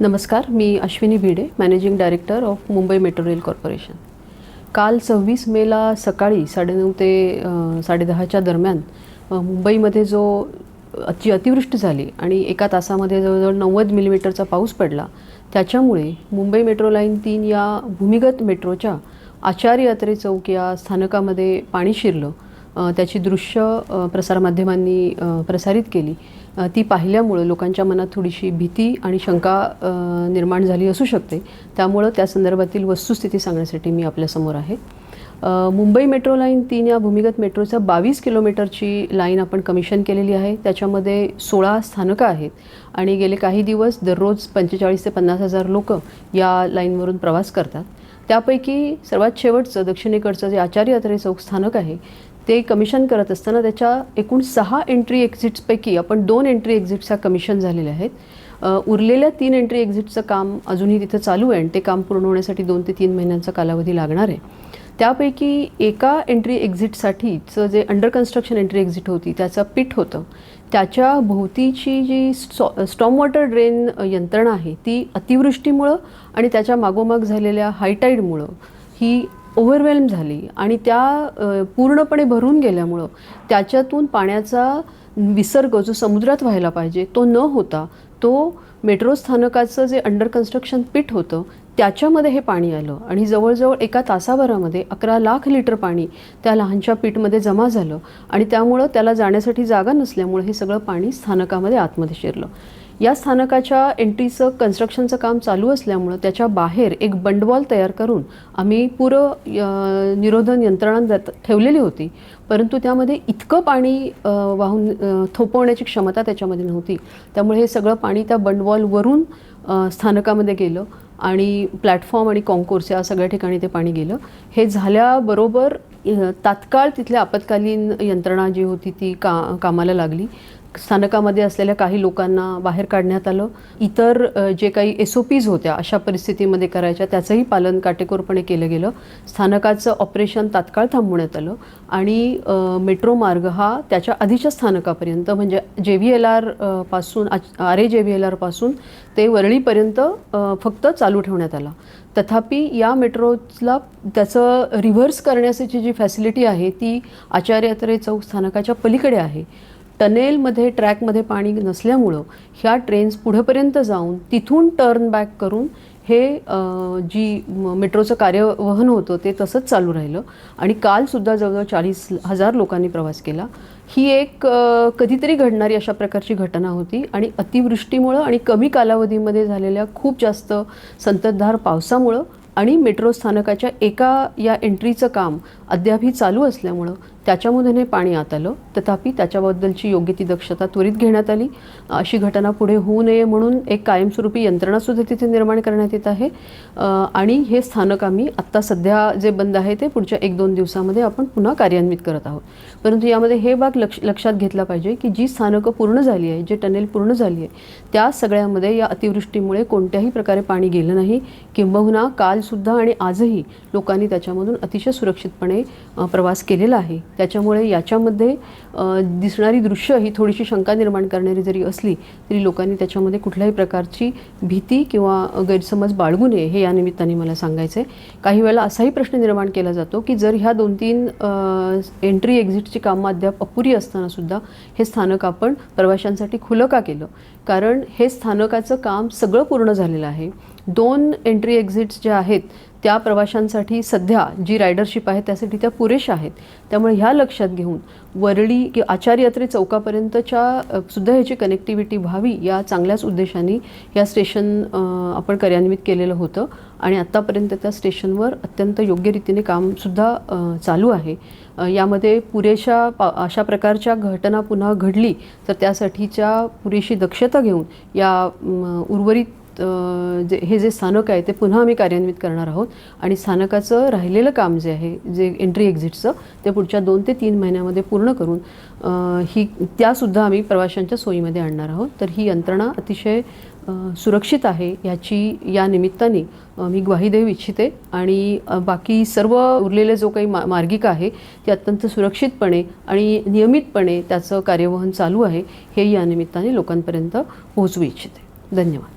नमस्कार मी Ashwini Bhide managing director of Mumbai metro rail corporation काल सव्वीस मेला सकाळी साडेनऊ ते साडेदहाच्या दरम्यान मुंबईमध्ये जो अति अतिवृष्टी झाली आणि एका तासामध्ये जवळजवळ नव्वद मिलीमीटरचा पाऊस पडला त्याच्यामुळे मुंबई मेट्रो लाईन तीन या भूमिगत मेट्रोच्या आचार्य यात्रे चौक या स्थानकामध्ये पाणी शिरलं. त्याची दृश्य प्रसारमाध्यमांनी प्रसारित केली. ती पाहिल्यामुळं लोकांच्या मनात थोडीशी भीती आणि शंका निर्माण झाली असू शकते. त्यामुळं त्या संदर्भातील वस्तुस्थिती सांगण्यासाठी मी आपल्यासमोर आहे. मुंबई मेट्रो लाईन तीन या भूमिगत मेट्रोचा बावीस किलोमीटरची लाईन आपण कमिशन केलेली आहे. त्याच्यामध्ये सोळा स्थानकं आहेत आणि गेले काही दिवस दररोज पंचेचाळीस ते पन्नास हजार लोक या लाईनवरून प्रवास करतात. त्यापैकी सर्वात शेवटचं दक्षिणेकडचं जे आचार्य अत्रे चौक स्थानक आहे ते कमिशन करत असताना त्याच्या एकूण सहा एंट्री एक्झिट्सपैकी आपण दोन एंट्री एक्झिट्सच्या कमिशन झालेल्या आहेत. उरलेल्या तीन एंट्री एक्झिटचं काम अजूनही तिथं चालू आहे आणि ते काम पूर्ण होण्यासाठी दोन ते तीन महिन्यांचा कालावधी लागणार आहे. त्यापैकी एका एंट्री एक्झिटसाठीचं जे अंडर कन्स्ट्रक्शन एंट्री एक्झिट होती त्याचं पीठ होतं. त्याच्या भोवतीची जी स्टॉ स्टॉम वॉटर ड्रेन यंत्रणा आहे ती अतिवृष्टीमुळं आणि त्याच्या मागोमाग झालेल्या हायटाईडमुळं ही ओव्हरवेल्म झाली आणि त्या पूर्णपणे भरून गेल्यामुळं त्याच्यातून पाण्याचा विसर्ग जो समुद्रात व्हायला पाहिजे तो न होता तो मेट्रो स्थानकाचं जे अंडर कन्स्ट्रक्शन पीठ होतं त्याच्यामध्ये हे पाणी आलं. आणि जवळजवळ एका तासाभरामध्ये अकरा लाख लिटर पाणी त्या लहानशा पीठमध्ये जमा झालं आणि त्यामुळं त्याला जाण्यासाठी जागा नसल्यामुळं हे सगळं पाणी स्थानकामध्ये आतमध्ये शिरलं. या स्थानकाच्या एंट्रीचं कन्स्ट्रक्शनचं काम चालू असल्यामुळं त्याच्या बाहेर एक बंडवॉल तयार करून आम्ही पूर निरोधन यंत्रणा ठेवलेली होती. परंतु त्यामध्ये इतकं पाणी वाहून थोपवण्याची क्षमता त्याच्यामध्ये नव्हती. त्यामुळे हे सगळं पाणी त्या बंडवॉलवरून स्थानकामध्ये गेलं आणि प्लॅटफॉर्म आणि कॉन्कोर्स या सगळ्या ठिकाणी ते पाणी गेलं. हे झाल्याबरोबर तात्काळ तिथल्या आपत्कालीन यंत्रणा जी होती ती का कामाला लागली. स्थानकामध्ये असलेल्या काही लोकांना बाहेर काढण्यात आलं. इतर जे काही एस ओ पीज होत्या अशा परिस्थितीमध्ये करायच्या त्याचंही पालन काटेकोरपणे केलं गेलं. स्थानकाचं ऑपरेशन तात्काळ थांबवण्यात आलं आणि मेट्रो मार्ग हा त्याच्या आधीच्या स्थानकापर्यंत म्हणजे J V L आरपासून R A J V L आरपासून ते वरळीपर्यंत फक्त चालू ठेवण्यात आला. तथापि या मेट्रोला त्याचं रिव्हर्स करण्याची जी फॅसिलिटी आहे ती आचार्य अत्रे चौक स्थानकाच्या पलीकडे आहे. टनेलमध्ये ट्रॅकमध्ये पाणी नसल्यामुळं ह्या ट्रेन्स पुढेपर्यंत जाऊन तिथून टर्न बॅक करून हे जी मेट्रोचं कार्यवहन होतं ते तसंच चालू राहिलं. आणि कालसुद्धा जवळजवळ चाळीस हजार लोकांनी प्रवास केला. ही एक कधीतरी घडणारी अशा प्रकारची घटना होती आणि अतिवृष्टीमुळं आणि कमी कालावधीमध्ये झालेल्या खूप जास्त संततधार पावसामुळं आणि मेट्रो स्थानकाच्या एका या एंट्रीचं काम अद्यापही चालू असल्यामुळं त्याच्यामधून हे पाणी आत आलं. तथापि त्याच्याबद्दलची योग्य ती दक्षता त्वरित घेण्यात आली. अशी घटना पुढे होऊ नये म्हणून एक कायमस्वरूपी यंत्रणासुद्धा तिथे निर्माण करण्यात येत आहे. आणि हे स्थानक आम्ही आत्ता सध्या जे बंद आहे ते पुढच्या एक दोन दिवसामध्ये आपण पुन्हा कार्यान्वित करत आहोत. परंतु यामध्ये हे भाग लक्ष लक्षात घेतला पाहिजे की जी स्थानकं पूर्ण झाली आहे जे टनेल पूर्ण झाली आहे त्या सगळ्यामध्ये या अतिवृष्टीमुळे कोणत्याही प्रकारे पाणी गेलं नाही. किंबहुना कालसुद्धा आणि आजही लोकांनी त्याच्यामधून अतिशय सुरक्षितपणे प्रवास केलेला आहे. त्याच्यामुळे याच्यामध्ये दिसणारी दृश्य ही थोडीशी शंका निर्माण करणारी जरी असली तरी लोकांनी त्याच्यामध्ये कुठल्याही प्रकारची भीती किंवा गैरसमज बाळगू नये हे या निमित्ताने मला सांगायचं आहे काही वेळेला असाही प्रश्न निर्माण केला जातो की जर ह्या दोन तीन एंट्री एक्झिटची कामं अद्याप अपुरी असतानासुद्धा हे स्थानक आपण प्रवाशांसाठी खुलं का केलं? कारण हे स्थानकाचं काम सगळं पूर्ण झालेलं आहे. दोन एंट्री एक्झिट्स ज्या आहेत त्या प्रवाशांसाठी सध्या जी रायडरशिप आहे त्यासाठी त्या पुरेशा आहेत. त्यामुळे ह्या लक्षात घेऊन वरळी किंवा आचार्यात्री चौकापर्यंतच्या सुद्धा ह्याची कनेक्टिव्हिटी व्हावी या चांगल्याच उद्देशाने या स्टेशन आपण कार्यान्वित केलेलं होतं आणि आत्तापर्यंत त्या स्टेशनवर अत्यंत योग्य रीतीने कामसुद्धा चालू आहे. यामध्ये पुरेशा पा अशा प्रकारच्या घटना पुन्हा घडली तर त्यासाठीच्या पुरेशी दक्षता घेऊन या उर्वरित जे हे जे स्थानक आहे ते पुन्हा आम्ही कार्यान्वित करणार आहोत. आणि स्थानकाचं राहिलेलं काम जे आहे जे एंट्री एक्झिटचं ते पुढच्या दोन ते तीन महिन्यामध्ये पूर्ण करून ही त्यासुद्धा आम्ही प्रवाशांच्या सोयीमध्ये आणणार आहोत. तर ही यंत्रणा अतिशय सुरक्षित आहे याची या निमित्ताने मी ग्वाही देऊ इच्छिते. आणि बाकी सर्व उरलेले जो काही मा मार्गिका आहे ती अत्यंत सुरक्षितपणे आणि नियमितपणे त्याचं कार्यवहन चालू आहे हे या निमित्ताने लोकांपर्यंत पोहोचवू इच्छिते. धन्यवाद.